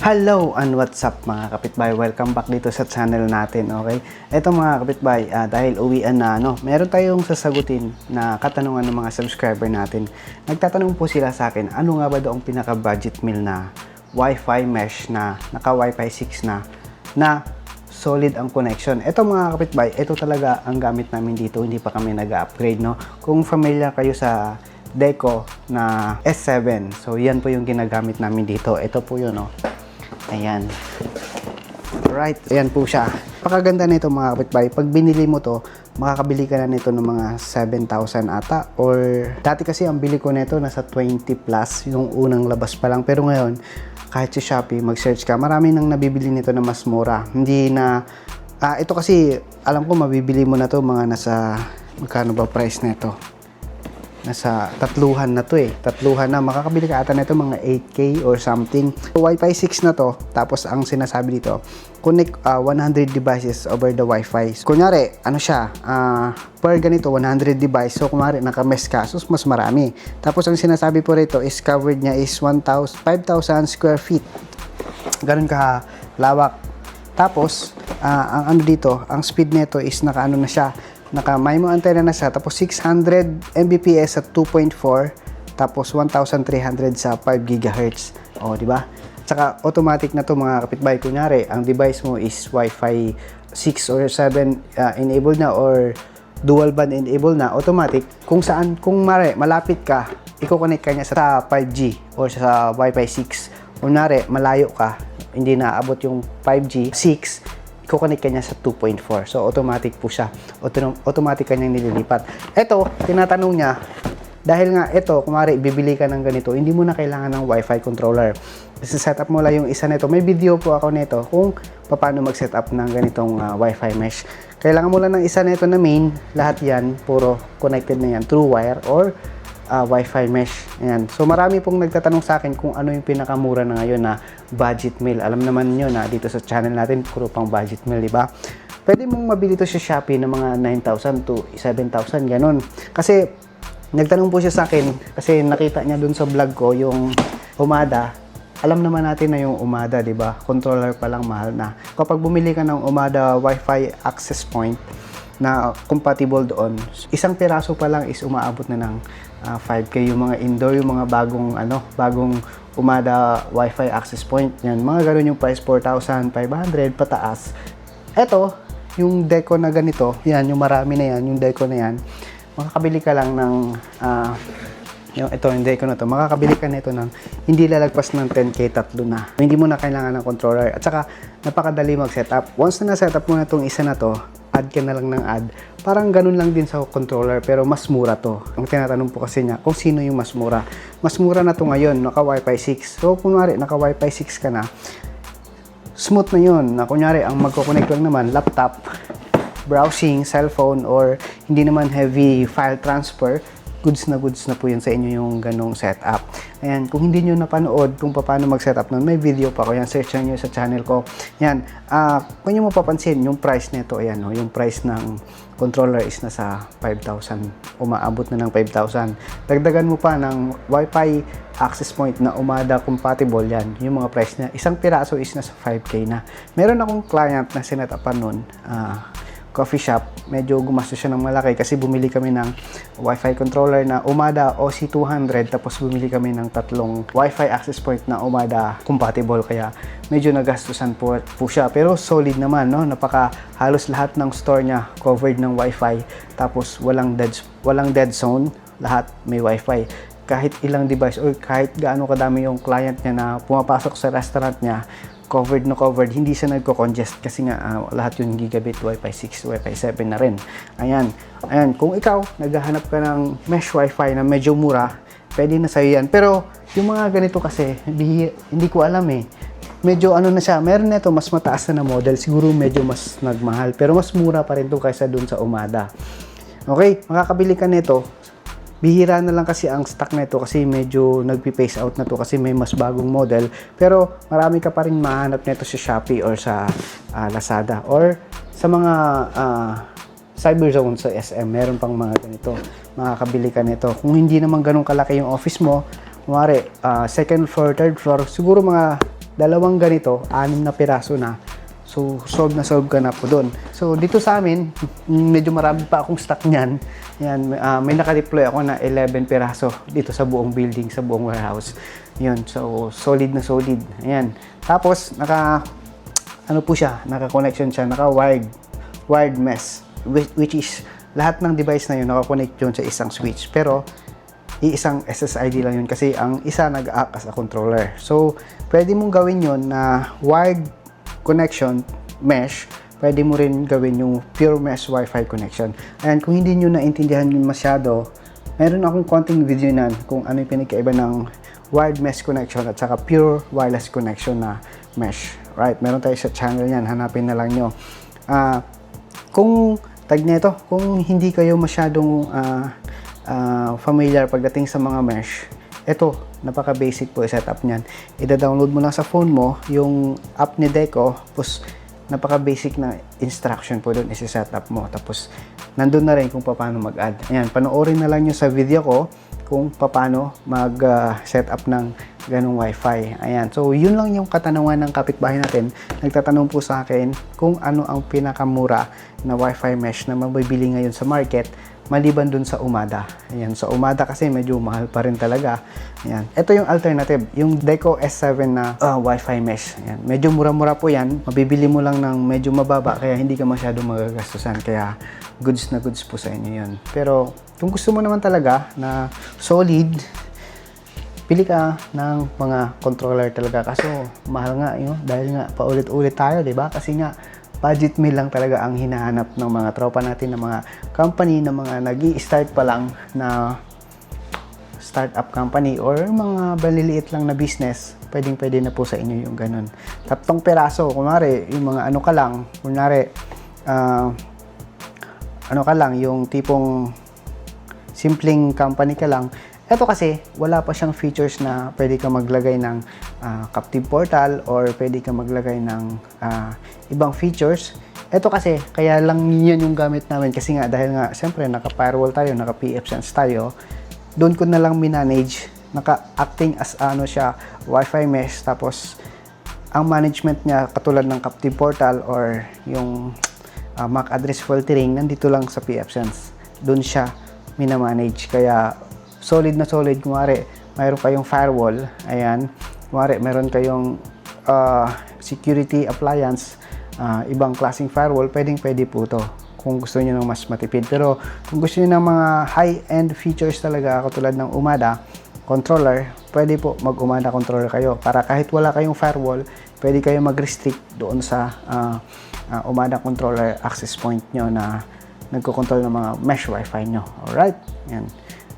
Hello and what's up mga kapitbahay? Welcome back dito sa channel natin, okay? Ito mga kapitbahay, ah, dahil uwian na, ano, meron tayong sasagutin na katanungan ng mga subscriber natin. Nagtatanong po sila sa akin, ano nga ba daw pinaka-budget meal na Wi-Fi mesh na naka-Wi-Fi 6 na na solid ang connection. Ito mga kapitbahay, ito talaga ang gamit namin dito, hindi pa kami nag-upgrade, no? Kung familiar kayo sa Deco na S7, so yan po yung ginagamit namin dito. Ito po yun, no? Ayan. Right, ayan po siya. Pakaganda nito mga kapitbahay. Pag binili mo to, makakabili ka na nito ng mga 7,000 ata. Or, dati kasi ang bili ko nito nasa 20 plus, yung unang labas pa lang. Pero ngayon, kahit sa Shopee, mag-search ka, marami nang nabibili nito na mas mura. Hindi na, ah, ito kasi, alam ko mabibili mo na to mga nasa, magkano ba price nito? Nasa tatluhan na to eh. Tatluhan na. Makakabili ka ata nito mga 8K or something. Wi-Fi 6 na to. Tapos ang sinasabi dito, connect uh, 100 devices over the Wi-Fi. Kunyari, ano siya, uh, per ganito 100 device. So kunyari naka-mesh ka, so mas marami. Tapos ang sinasabi po rito is covered niya is 1,000 5,000 square feet. Ganun ka lawak. Tapos, ah, ang ano dito, ang speed nito is naka ano na siya, naka MIMO antenna na siya, tapos 600 Mbps at 2.4, tapos 1,300 sa 5 GHz. O, di ba? Tsaka automatic na to mga kapitbahay. Kunyari, ang device mo is Wi-Fi 6 or 7 uh, enabled na or dual band enable na automatic kung saan kung mare malapit ka i-connect ka niya sa 5G or sa Wi-Fi 6 kunwari malayo ka hindi naabot yung 5G 6 ka niya sa 2.4 so automatic po siya Auto- automatic kanyang nililipat eto tinatanong niya dahil nga ito, kumari, bibili ka ng ganito, hindi mo na kailangan ng Wi-Fi controller. Kasi setup mo lang yung isa nito. May video po ako nito kung paano mag-setup ng ganitong ah, Wi-Fi mesh. Kailangan mo lang ng isa nito na main. Lahat yan, puro connected na yan through wire or ah, Wi-Fi mesh. Ayan. So marami pong nagtatanong sa akin kung ano yung pinakamura na ngayon na budget meal. Alam naman nyo na dito sa channel natin, puro pang budget meal, di ba? Pwede mong mabili to sa Shopee ng mga 9,000 to 7,000, ganun. Kasi Nagtanong po siya sa akin kasi nakita niya dun sa vlog ko yung Umada. Alam naman natin na yung Umada, 'di ba? Controller pa lang mahal na. Kapag bumili ka ng Umada Wi-Fi access point na compatible doon, isang piraso pa lang is umaabot na ng ah, 5k yung mga indoor, yung mga bagong ano, bagong Umada Wi-Fi access point. Yan, mga ganun yung price 4,500 pataas. Eto, yung deco na ganito, yan, yung marami na yan, yung deco na yan, makakabili ka lang ng ah, yung ito yung deco na to makakabili ka nito ng hindi lalagpas ng 10k tatlo na hindi mo na kailangan ng controller at saka napakadali mag setup once na na-setup mo na itong isa na to add ka na lang ng add. Parang ganun lang din sa controller pero mas mura to. Ang tinatanong po kasi niya kung sino yung mas mura. Mas mura na to ngayon naka wifi 6 so kunwari naka wifi 6 ka na smooth na yun. Na kunyari ang magkoconnect lang naman laptop browsing, cellphone, or hindi naman heavy file transfer, goods na goods na po yun sa inyo yung ganong setup. Ayan, kung hindi nyo napanood kung paano mag-setup nun, may video pa ko yan. Search nyo sa channel ko. Yan, ah kung nyo mapapansin, yung price nito, ayan, no, yung price ng controller is nasa 5,000. Umaabot na ng 5,000. Dagdagan mo pa ng Wi-Fi access point na umada compatible yan. Yung mga price niya. Isang piraso is nasa 5K na. Meron akong client na sinetapan nun. ah coffee shop, medyo gumastos siya ng malaki kasi bumili kami ng Wi-Fi controller na Umada OC200 tapos bumili kami ng tatlong Wi-Fi access point na Umada compatible. Kaya medyo nagastusan po, po siya. Pero solid naman no? Napaka halos lahat ng store niya covered ng Wi-Fi. Tapos walang dead walang dead zone. Lahat may Wi-Fi. Kahit ilang device or kahit gaano kadami yung client niya na pumapasok sa restaurant niya covered na covered, hindi siya nagko-congest kasi nga ah, lahat yung gigabit Wi-Fi 6, Wi-Fi 7 na rin. Ayan. Ayan, kung ikaw naghahanap ka ng mesh Wi-Fi na medyo mura, pwede na sa'yo yan. Pero yung mga ganito kasi, hindi, hindi ko alam eh. Medyo ano na siya, meron na ito mas mataas na na model, siguro medyo mas nagmahal, pero mas mura pa rin to kaysa dun sa Umada. Okay, makakabili ka nito bihira na lang kasi ang stock nito kasi medyo nagpi-phase out na to kasi may mas bagong model. Pero marami ka pa rin mahanap nito sa Shopee or sa ah, Lazada or sa mga ah, Cyberzone sa SM meron pang mga ganito. Makakabili ka nito. Kung hindi naman ganun kalaki yung office mo kumari ah, second floor third floor siguro mga dalawang ganito, anim na piraso na. So, solve na solve ka na po doon. So, dito sa amin, medyo marami pa akong stock niyan. Yan, ah, may naka-deploy ako na 11 piraso dito sa buong building, sa buong warehouse. Yun, so solid na solid. Ayan. Tapos, naka, ano po siya, naka-connection siya, naka-wired, wired mesh, which, which is, lahat ng device na yun, naka-connect yun sa isang switch. Pero, iisang SSID lang yun kasi ang isa nag-act as a controller. So, pwede mong gawin yun na wired connection mesh, pwede mo rin gawin yung pure mesh Wi-Fi connection. And kung hindi nyo naintindihan yun masyado, meron akong konting video nan kung ano yung pinagkaiba ng wired mesh connection at saka pure wireless connection na mesh. Right, meron tayo sa channel yan, hanapin na lang nyo. Ah, kung tag nito, kung hindi kayo masyadong ah, ah, familiar pagdating sa mga mesh, ito, napaka-basic po yung setup niyan. Ida-download mo lang sa phone mo yung app ni Deco, tapos napaka-basic na instruction po doon isi-setup mo. Tapos, nandun na rin kung paano mag-add. Ayan, panoorin na lang nyo sa video ko kung paano mag-setup ng ganong wifi. Ayan, so yun lang yung katanungan ng kapitbahay natin. Nagtatanong po sa akin kung ano ang pinakamura na wifi mesh na mabibili ngayon sa market maliban dun sa Umada. Ayan, sa Umada kasi medyo mahal pa rin talaga. Ayan. Ito yung alternative, yung Deco S7 na ah, Wi-Fi mesh. Ayan. Medyo mura-mura po yan. Mabibili mo lang ng medyo mababa kaya hindi ka masyado magagastusan. Kaya goods na goods po sa inyo yun. Pero kung gusto mo naman talaga na solid, pili ka ng mga controller talaga kaso mahal nga yun dahil nga paulit-ulit tayo 'di ba kasi nga budget meal lang talaga ang hinahanap ng mga tropa natin ng mga company na mga nag start pa lang na startup company or mga baliliit lang na business, pwedeng pwede na po sa inyo yung ganun. Tatlong peraso, kunwari, yung mga ano ka lang, kunwari, ah, ano ka lang, yung tipong simpleng company ka lang, ito kasi, wala pa siyang features na pwede ka maglagay ng ah, captive portal or pwede ka maglagay ng ah, ibang features. Ito kasi, kaya lang yan yung gamit namin kasi nga dahil nga, siyempre, naka-firewall tayo, naka-PF Sense tayo, doon ko na lang minanage, naka-acting as ano siya, Wi-Fi mesh, tapos ang management niya katulad ng captive portal or yung ah, MAC address filtering, nandito lang sa PF Sense. Doon siya minamanage. Kaya solid na solid. Kumari, mayroon kayong firewall. Ayan. Kumari, meron kayong ah, security appliance, ah, ibang klaseng firewall, pwedeng pwede po to kung gusto niyo ng mas matipid. Pero kung gusto niyo ng mga high-end features talaga, katulad ng Umada controller, pwede po mag-Umada controller kayo. Para kahit wala kayong firewall, pwede kayo mag-restrict doon sa ah, ah, Umada controller access point nyo na nagko-control ng mga mesh wifi nyo. Alright? Yan.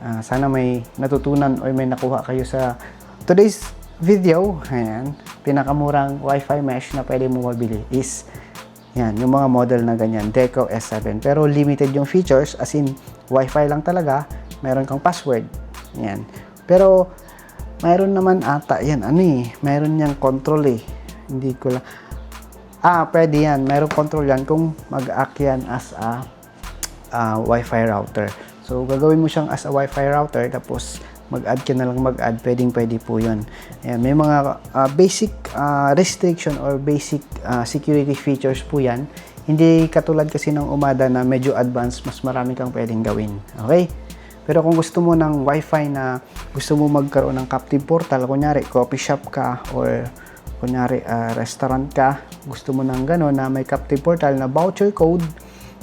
Ah, sana may natutunan o may nakuha kayo sa today's video. Ayan. Pinakamurang wifi mesh na pwede mo mabili is yan, yung mga model na ganyan, Deco S7. Pero limited yung features, as in, Wi-Fi lang talaga, meron kang password. Yan. Pero, mayroon naman ata, yan, ano eh, mayroon niyang control eh. Hindi ko lang, ah, pwede yan, mayroon control yan kung mag-act yan as a ah, Wi-Fi router. So, gagawin mo siyang as a Wi-Fi router, tapos mag-add ka na lang mag-add, pwedeng pwede po yun. Ayan, may mga ah, basic ah, restriction or basic ah, security features po yan. Hindi katulad kasi ng Umada na medyo advanced, mas marami kang pwedeng gawin. Okay? Pero kung gusto mo ng wifi na gusto mo magkaroon ng captive portal, kunyari coffee shop ka or kunyari ah, restaurant ka, gusto mo ng gano'n na may captive portal na voucher code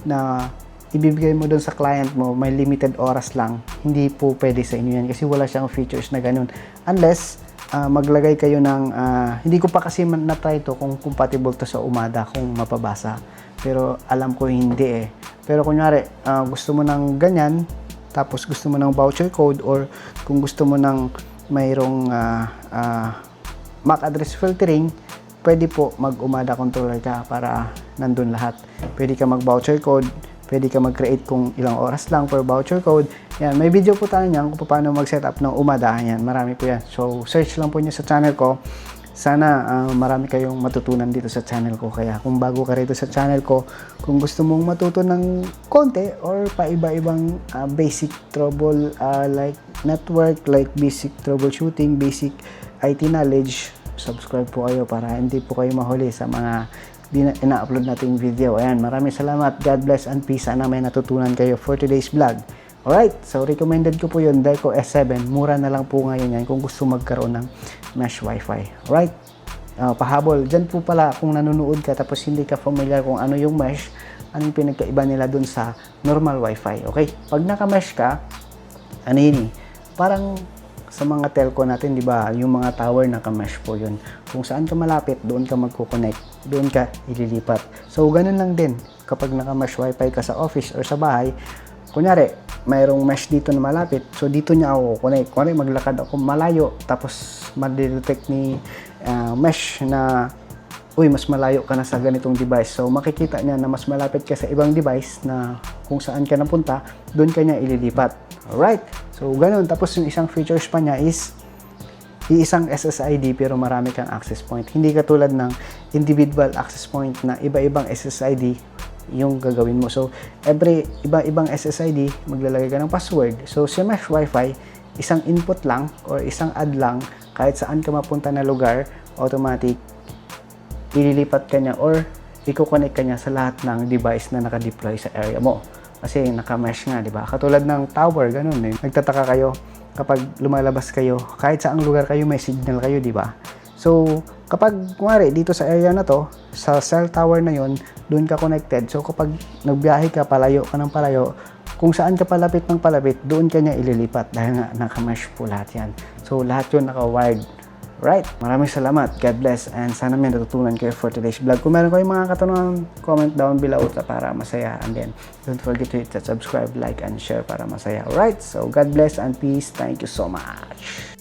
na ibibigay mo doon sa client mo, may limited oras lang, hindi po pwede sa inyo yan kasi wala siyang features na ganun. Unless, ah, maglagay kayo ng, ah, hindi ko pa kasi na-try to kung compatible to sa Umada, kung mapabasa. Pero alam ko hindi eh. Pero kunyari, ah, gusto mo ng ganyan, tapos gusto mo ng voucher code or kung gusto mo ng mayroong ah, ah, MAC address filtering, pwede po mag-umada controller ka para nandun lahat. Pwede ka mag-voucher code, pwede ka mag-create kung ilang oras lang per voucher code. Yan, may video po tayo niyan kung paano mag-setup ng umada. Yan, marami po yan. So, search lang po niyo sa channel ko. Sana ah, marami kayong matutunan dito sa channel ko. Kaya kung bago ka rito sa channel ko, kung gusto mong matuto ng konti or paiba-ibang ah, basic trouble ah, like network, like basic troubleshooting, basic IT knowledge, subscribe po kayo para hindi po kayo mahuli sa mga ina-upload nating video. Ayan, maraming salamat. God bless and peace. Sana may natutunan kayo for today's vlog. Alright, so recommended ko po yun, Deco S7. Mura na lang po ngayon yan kung gusto magkaroon ng mesh wifi. Alright, uh, pahabol. Diyan po pala kung nanonood ka tapos hindi ka familiar kung ano yung mesh, anong pinagkaiba nila dun sa normal wifi. Okay, pag naka-mesh ka, ano yun eh, parang sa mga telco natin, di ba, yung mga tower naka-mesh po yun. Kung saan ka malapit, doon ka magko-connect, doon ka ililipat. So, ganun lang din kapag naka-mesh wifi ka sa office or sa bahay, kunyari, mayroong mesh dito na malapit, so dito niya ako connect. Kunyari, maglakad ako malayo, tapos madidetect ni ah, mesh na uy, mas malayo ka na sa ganitong device. So, makikita niya na mas malapit ka sa ibang device na kung saan ka napunta, doon ka niya ililipat. Alright? So, ganun. Tapos, yung isang features pa niya is iisang SSID pero marami kang access point. Hindi katulad ng individual access point na iba-ibang SSID yung gagawin mo. So, every iba-ibang SSID, maglalagay ka ng password. So, sa mesh wifi, isang input lang or isang add lang, kahit saan ka mapunta na lugar, automatic, ililipat ka niya or i-connect ka niya sa lahat ng device na naka-deploy sa area mo. Kasi naka-mesh nga, di ba? Katulad ng tower, ganun eh. Nagtataka kayo kapag lumalabas kayo, kahit saang lugar kayo, may signal kayo, di ba? So, kapag, kumari, dito sa area na to, sa cell tower na yon doon ka connected. So, kapag nagbiyahe ka, palayo ka ng palayo, kung saan ka palapit ng palapit, doon ka niya ililipat dahil nga naka-mesh po lahat yan. So, lahat yun naka-wired. Right. Maraming salamat. God bless. And sana may natutunan kayo for today's vlog. Kung meron kayong mga katanungan, comment down below para masaya. And then, don't forget to hit that subscribe, like, and share para masaya. Alright. So, God bless and peace. Thank you so much.